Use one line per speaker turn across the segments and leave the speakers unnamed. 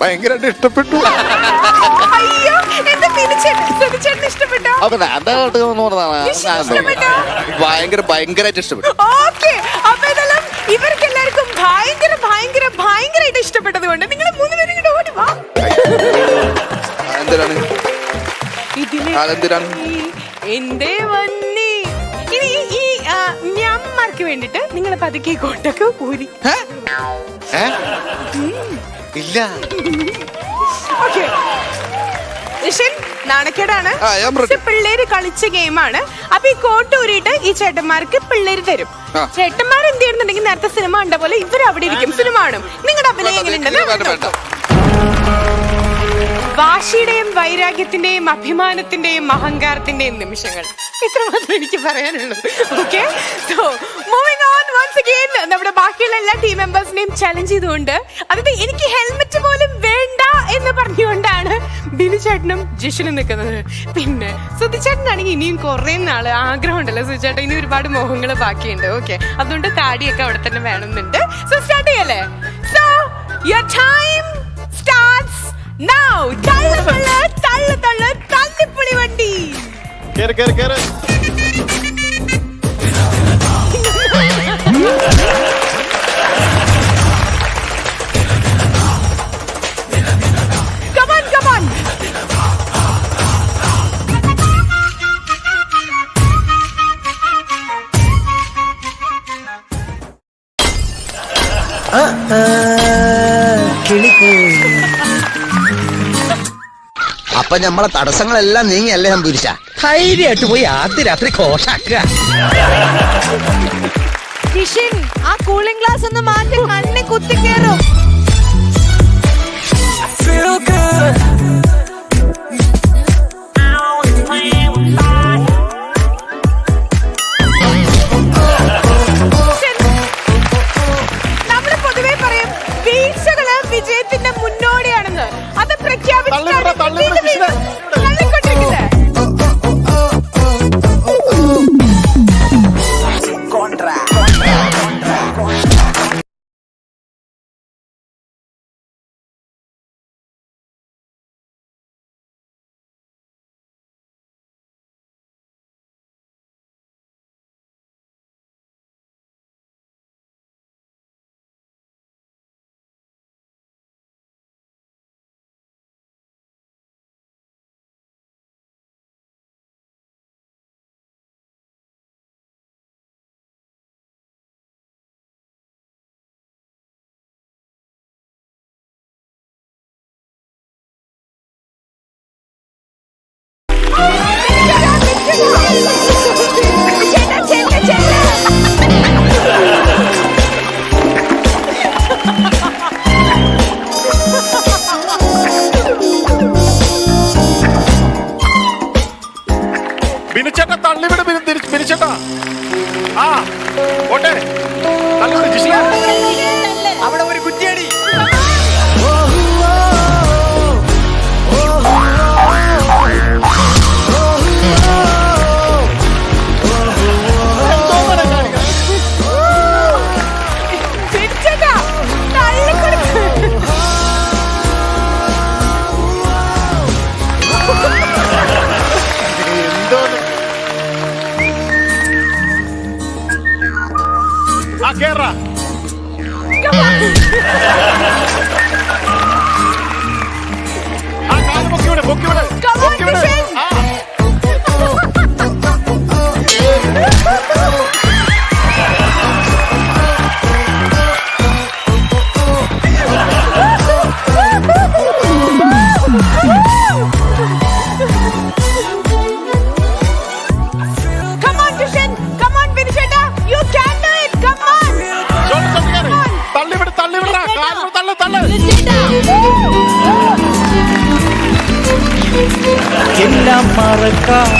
ഭയങ്കരമായിട്ട് ഇഷ്ടപ്പെട്ടു.
അയ്യോ എന്റെ തിരിച്ചേട്ടൻ ഇഷ്ടപ്പെട്ടോ?
പറഞ്ഞതാണ്. ഭയങ്കര ഭയങ്കരമായിട്ട് ഇഷ്ടപ്പെട്ടു.
ഓക്കെ അപ്പൊ ഇതെല്ലാം ഇവർക്ക് എല്ലാവർക്കും ഭയങ്കര ഭയങ്കര ഭയങ്കരമായിട്ട് ഇഷ്ടപ്പെട്ടത് കൊണ്ട് നിങ്ങൾ മൂന്നുപേരും ഇങ്ങോട്ട് ഓടി വാ.
എന്തിനാണ്
ഇതിൽ
അതെന്തിനാണ്?
എന്തേ വന്നി? ഇനി ഈ ഞമ്മർക്ക് വേണ്ടിട്ട് നിങ്ങൾ പതുക്കെ ഈ കോട്ടൊക്കെ ഊരി.
ഏ? ഇല്ല.
ഓക്കെ. നാണക്കേടാണ്.
ആ, ഞാൻ ready.
പക്ഷെ പിള്ളേര് കളിച്ച ഗെയിമാണ്. അപ്പൊ ഈ കോട്ട് ഊരിയിട്ട് ഈ ചേട്ടന്മാർക്ക് പിള്ളേര് തരും.
ആ.
ചേട്ടന്മാർ എന്ത് ചെയ്യുന്നുണ്ടെങ്കിൽ നേരത്തെ സിനിമ കണ്ട പോലെ ഇവർ അവിടെ ഇരിക്കും. സിനിമ കാണും. നിങ്ങളുടെ അഭിനയം എങ്ങനെയുണ്ടെന്ന്
വേണ്ട, വേണ്ട.
വാശിയുടെയും വൈരാഗ്യത്തിന്റെയും അഭിമാനത്തിന്റെയും അഹങ്കാരത്തിന്റെയും നിമിഷങ്ങൾ. ഇത്ര മാത്രം എനിക്ക് പറയാനുള്ളൂ okay so moving on once again നമ്മുടെ ബാക്കിയുള്ള എല്ലാ ടീം മെമ്പേഴ്സിനെയും ചലഞ്ച് ചെയ്തുകൊണ്ട് അതായത് എനിക്ക് ഹെൽമെറ്റ് പോലും വേണ്ട എന്ന് പറഞ്ഞുകൊണ്ടാണ് ബിനു ചേട്ടനും ജിഷനും നിൽക്കുന്നത്. പിന്നെ സുധിച്ചേട്ടനാണെങ്കിൽ ഇനിയും കുറേ നാൾ ആഗ്രഹം ഉണ്ടല്ലോ സുധിച്ചേട്ടൻ ഇനി ഒരുപാട് മോഹങ്ങൾ ബാക്കിയുണ്ട്. ഓക്കെ അതുകൊണ്ട് താടിയൊക്കെ അവിടെ തന്നെ വേണമെന്നുണ്ട്. സോ സ്റ്റാർട്ട് ചെയ്യല്ലേ? So your time starts now തള്ളു തള്ളു തള്ളു തള്ളു തള്ളിപ്പുളി വണ്ടി.
കേറ് കേറ് കേറ്
Come on, come on.
അപ്പൊ നമ്മളെ തടസ്സങ്ങളെല്ലാം നീങ്ങിയല്ലേ സംഭവിച്ച?
ധൈര്യമായിട്ട് പോയി ആദ്യ രാത്രി കോഷാക്കുക.
ആ കൂളിംഗ് ഗ്ലാസ് ഒന്ന് മാറ്റി കണ്ണി കുത്തി കയറും
കേറാ ആ കാൽ പൊക്കി വിട് പൊക്കി
മറക്കാം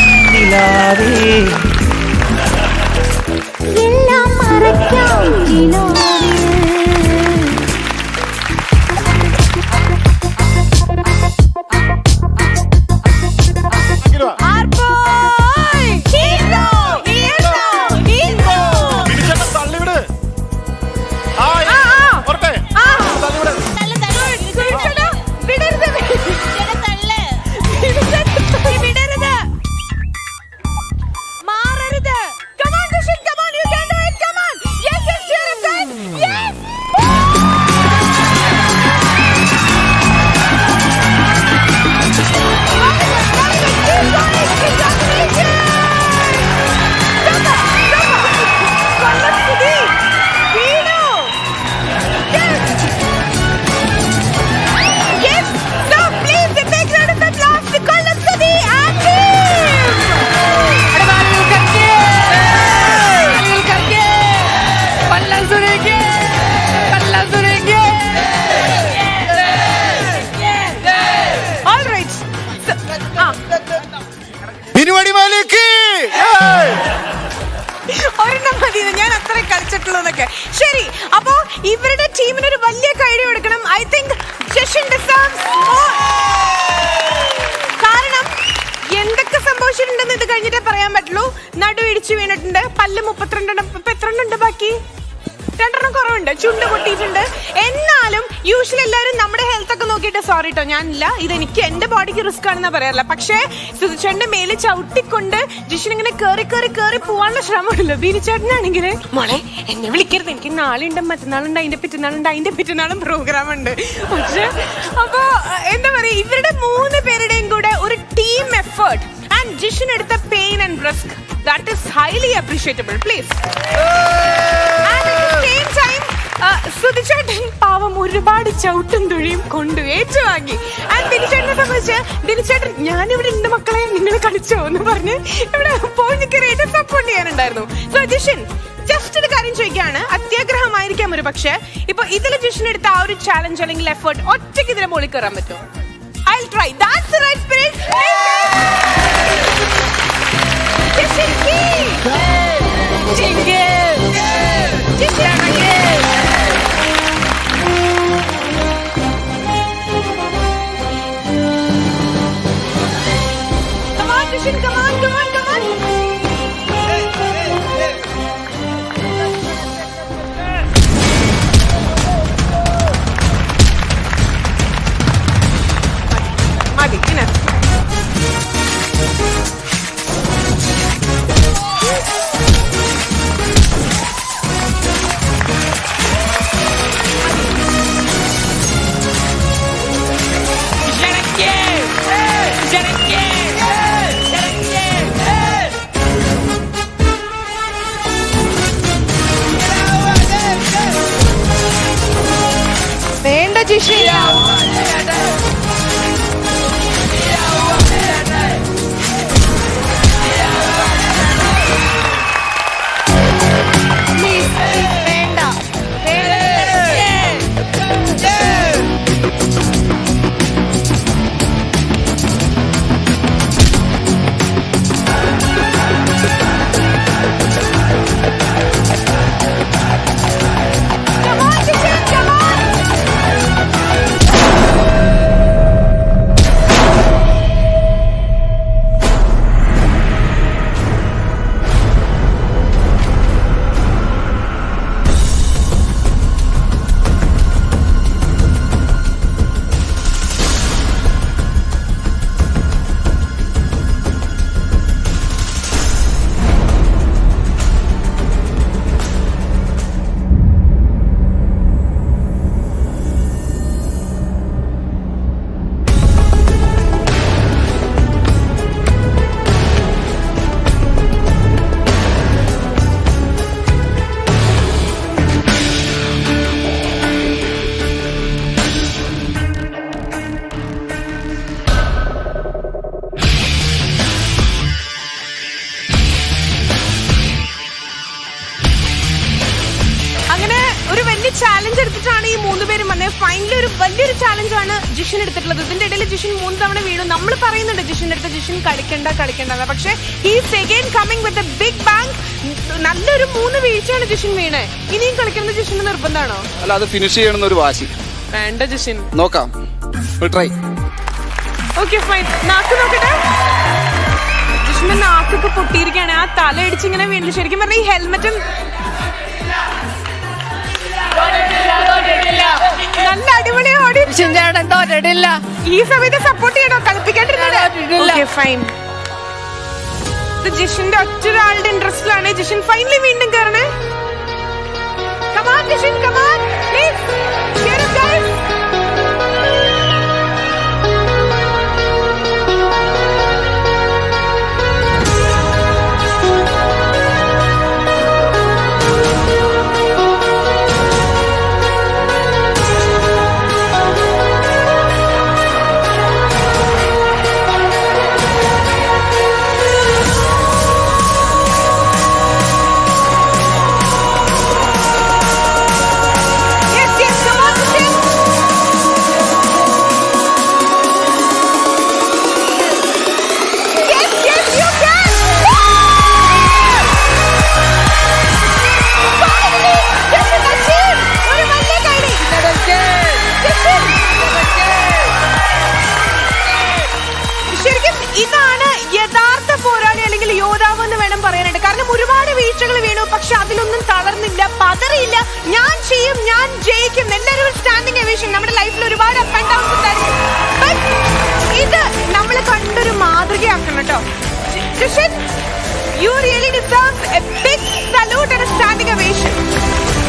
ഇത് കഴിഞ്ഞിട്ടേ പറയാൻ പറ്റുള്ളൂ. നടു ഇടിച്ചു വീണിട്ടുണ്ട്. പല്ല് മുപ്പത്തിരണ്ടെണ്ണം ഇപ്പൊ എത്രണ്ണം ബാക്കി? രണ്ടെണ്ണം കുറവുണ്ട്. ചുണ്ട് പൊട്ടിയിട്ടുണ്ട്. എന്നാലും യൂഷ്വലി എല്ലാവരും നമ്മുടെ ഹെൽത്ത് ഒക്കെ നോക്കിയിട്ട് സോറി കേട്ടോ ഞാനില്ല. ഇത് എനിക്ക് എന്റെ ബോഡിക്ക് റിസ്ക് ആണെന്ന് പറയാറില്ല. പക്ഷേ സുധിച്ചേട്ടന്റെ മേൽ ചവിട്ടിക്കൊണ്ട് ജിഷിൻ ഇങ്ങനെ കേറി കേറി കേറി പോവാനുള്ള ശ്രമമുണ്ടല്ലോ ബീരിച്ചേട്ടനാണെങ്കിൽ മോളെ എന്നെ വിളിക്കരുത്. എനിക്ക് നാളെ ഉണ്ട് മറ്റന്നാളുണ്ട് അതിന്റെ പിറ്റന്നാളുണ്ട് അതിന്റെ പിറ്റന്നാളും പ്രോഗ്രാം ഉണ്ട്. പക്ഷെ അപ്പൊ എന്താ പറയാ ഇവരുടെ മൂന്ന് പേരുടെയും കൂടെ ഒരു ടീം എഫേർട്ട് ജിഷൻ എടുത്ത pain and risk that is highly appreciable please same time സുധിച്ചേട്ടൻ പാവം ഒരുപാട് ചവിട്ടും തുഴിയും കൊണ്ട് ഏറ്റുവാങ്ങി. ആൻഡ് ബിനിച്ചേട്ടനെ സംബന്ധിച്ച് ബിനിച്ചേട്ടൻ ഞാനിവിടെ ഉണ്ട് മക്കളെ നിങ്ങൾ കളിച്ചോ എന്ന് പറഞ്ഞ് ഇവിടെ പോയി നിൽക്കാനായിട്ട് സപ്പോർട്ട് ചെയ്യാനുണ്ടായിരുന്നു. സോ ജിഷൻ ജസ്റ്റ് ഒരു കാര്യം ചോദിക്കുകയാണ്. അത്യാഗ്രഹമായിരിക്കാം ഒരു പക്ഷേ. ഇപ്പൊ ഇതിൽ ജിഷൻ എടുത്ത ആ ഒരു ചാലഞ്ച് അല്ലെങ്കിൽ എഫേർട്ട് ഒറ്റയ്ക്ക് ഇതിനെ മുകളിൽ കയറാൻ പറ്റുമോ? I try that's right spirit 신기해. 신기하게. Tamam. വലിയ ചാലഞ്ച് എടുത്തിട്ടാണ് ഈ മൂന്ന് പേരും വന്നത് ഫൈനലി ഒരു വലിയൊരു ചാലഞ്ച് ആണ് ജിഷൻ എടുത്തിട്ടുള്ളത്. ഇതിന്റെ ഇടയിൽ ജിഷൻ മൂന്ന് തവണ വീണു. നമ്മൾ പറയുന്നുണ്ട് ജിഷൻ എടുത്ത ജിഷൻ കളിക്കണ്ട കളിക്കണ്ട പക്ഷെ ഈ second coming with big bank നല്ലൊരു മൂന്ന് വീഴ്ചയാണ് ജിഷൻ വീണ്. ഇനിയും കളിക്കുന്നത് ജിഷൻ നിർബന്ധമാണോ?
അല്ല അത് ഫിനിഷ് ചെയ്യണമെന്ന് ഒരു വാശി.
വേണ്ട ജിഷൻ.
നോക്കാം. ട്രൈ
ഓക്കെ ഫൈൻ നാക്ക് നോക്കട്ടെ. ജിഷിന്റെ നാക്കൊക്കെ പൊട്ടിയിരിക്കുകയാണ്. ആ തല ഇടിച്ചിങ്ങനെ വീണ്ടും ശരിക്കും പറഞ്ഞാൽ ഈ ഹെൽമെറ്റും നല്ല അടിപൊളി ഓടി. ഈ സമയത്ത് സപ്പോർട്ട് ചെയ്യണോ? കളിപ്പിക്കാണ്ടിരുന്നത് ഫൈൻ ജിഷിന്റെ ഒറ്റൊരാളുടെ ഇൻട്രസ്റ്റിലാണ് ജിഷിൻ ഫൈനലി വീണ്ടും കയറണേ come on Jishin come on please you really deserves a big salute and standing ovation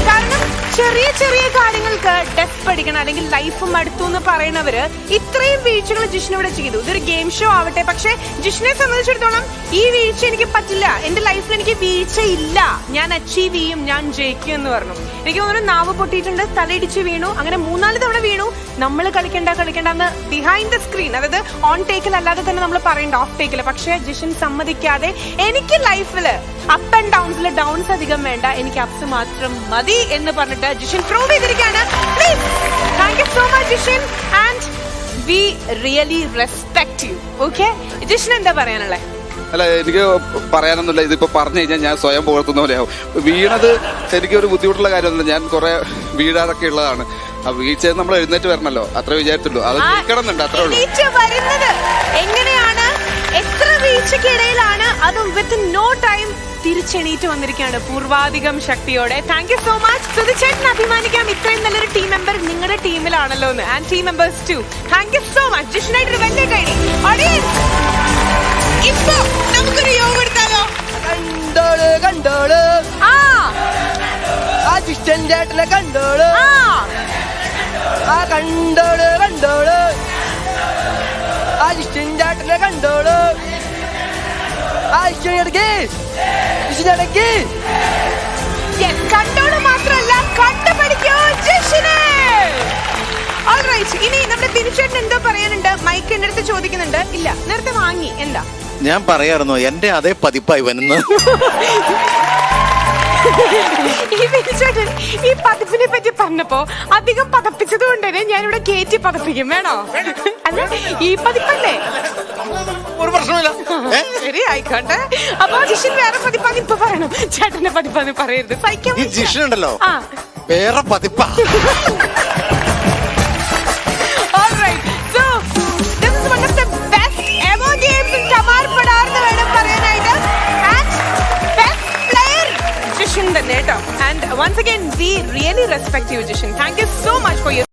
കാരണം ചെറിയ ചെറിയ കാര്യങ്ങൾക്ക് ഡെഫ് പഠിക്കണം അല്ലെങ്കിൽ ലൈഫ് മടുത്തു എന്ന് പറയുന്നവര് ഇത്രയും വീഴ്ചകൾ ജിഷ്ണു ഇവിടെ ചെയ്തു. ഇതൊരു ഗെയിം ഷോ ആവട്ടെ. പക്ഷെ ജിഷ്ണുവിനെ സംബന്ധിച്ചിടത്തോളം ഈ വീഴ്ച എനിക്ക് പറ്റില്ല. എന്റെ ലൈഫിൽ എനിക്ക് വീഴ്ച ഇല്ല ഞാൻ അച്ചീവ് ചെയ്യും ഞാൻ ജയിക്കും എന്ന് പറഞ്ഞു. എനിക്ക് തോന്നുന്നു നാവ് പൊട്ടിയിട്ടുണ്ട് തലയിടിച്ച് വീണു അങ്ങനെ മൂന്നാൽ തവണ വീണു. നമ്മൾ കളിക്കണ്ട കളിക്കണ്ടെന്ന് ബിഹൈൻഡ് ദ സ്ക്രീൻ അതായത് ഓൺ ടേക്കിൽ അല്ലാതെ തന്നെ നമ്മൾ പറയണ്ട ഓഫ് ടേക്കിൽ പക്ഷേ ജിഷൻ സമ്മതിക്കാതെ എനിക്ക് ലൈഫിൽ അപ്പ് ആൻഡ് ഡൗൺസിൽ ഡൗൺസ് അധികം വേണ്ട. എനിക്ക് അപ്സ് മാത്രം മതി എന്ന് പറഞ്ഞിട്ട് ജിഷൻ പ്രൂവ് ചെയ്തിരിക്കുകയാണ്. Thank you so much Jishan. And we really respect you okay Jishan എന്താ പറയാനുള്ളത്
അല്ല എനിക്ക് പറയാനൊന്നുമില്ല. ഇതിപ്പോ പറഞ്ഞു കഴിഞ്ഞാൽ ഞാൻ സ്വയം പുകഴ്ത്തുന്ന പോലെയാവും. വീണത് ശരിക്കും ഒരു ബുദ്ധിമുട്ടുള്ള കാര്യമൊന്നുമില്ല ഞാൻ കുറെ വീഴാറൊക്കെ ഉള്ളതാണ്. ആ വീഴ്ച നമ്മൾ എഴുന്നേറ്റ് വരണല്ലോ. അത്ര വിചാരിച്ചുള്ളൂ അത് അത്രേ ഉള്ളൂ.
എണീറ്റ് വരുന്നത് എങ്ങനെയാണ്? എത്ര വീഴ്ചക്കിടയിലാണ് അത് വിത്ത് നോ ടൈം തിരിച്ചെണീറ്റ് വന്നിരിക്കുകയാണ് പൂർവാധികം ശക്തിയോടെ. താങ്ക് യു സോ മച്ച് സുധിച്ചേട്ടൻ അഭിമാനിക്കാം. ഇത്രയും നല്ലൊരു ടീം മെമ്പർ നിങ്ങളുടെ ടീമിലാണല്ലോ എന്ന്. And team members to thank you so much ജിഷനായിട്ട് വലിയ കൈഡി ഓഡിയൻസ് ഇപ്പൊ നമുക്കൊരു യോഗ എടുത്താലോ?
കണ്ടോൾ കണ്ടോൾ.
ആ.
ആ ജിഷ്ടൻ ചേട്ടനെ കണ്ടോൾ.
ആ.
ആ കണ്ടോൾ കണ്ടോൾ. ആ ജിഷ്ടൻ ചേട്ടനെ കണ്ടോൾ. ആ ജിഷ്ടൻ ഇടയ്ക്ക് ജിഷ്ടൻ ഇടയ്ക്ക്
Yes, കണ്ടോട് മാത്രമല്ല കണ്ടു പഠിക്കോ ജിഷിനെ ഇനി നമ്മുടെ തിരിച്ചേട്ടൻ എന്തോ പറയാനുണ്ട്? മൈക്ക് എന്റെ അടുത്ത് ചോദിക്കുന്നുണ്ട്. ഇല്ല നേരത്തെ വാങ്ങി. എന്താ?
ഞാൻ പറയായിരുന്നു എന്റെ അതേ പതിപ്പായി വരുന്നത്.
ഈ തിരിച്ചേട്ടൻ ഈ പതിപ്പിനെ പറ്റി പറഞ്ഞപ്പോ അധികം പതപ്പിച്ചത് കൊണ്ട് തന്നെ ഞാനിവിടെ കേറ്റി പതപ്പിക്കും. വേണോ? അല്ല ഈ പതിപ്പല്ലേ?
ഒരു പ്രശ്നമില്ല?
ശരി ആയിക്കോട്ടെ. അപ്പൊ ജിഷൻ വേറെ പതിപ്പാന്ന് ഇപ്പൊ പറയണം. ചേട്ടന്റെ പതിപ്പാന്ന് പറയരുത്. സഹിക്കാൻ.
ജിഷൻ ഉണ്ടല്ലോ വേറെ പതിപ്പാ.
Once again, we really respect you, Jishin. Thank you so much for your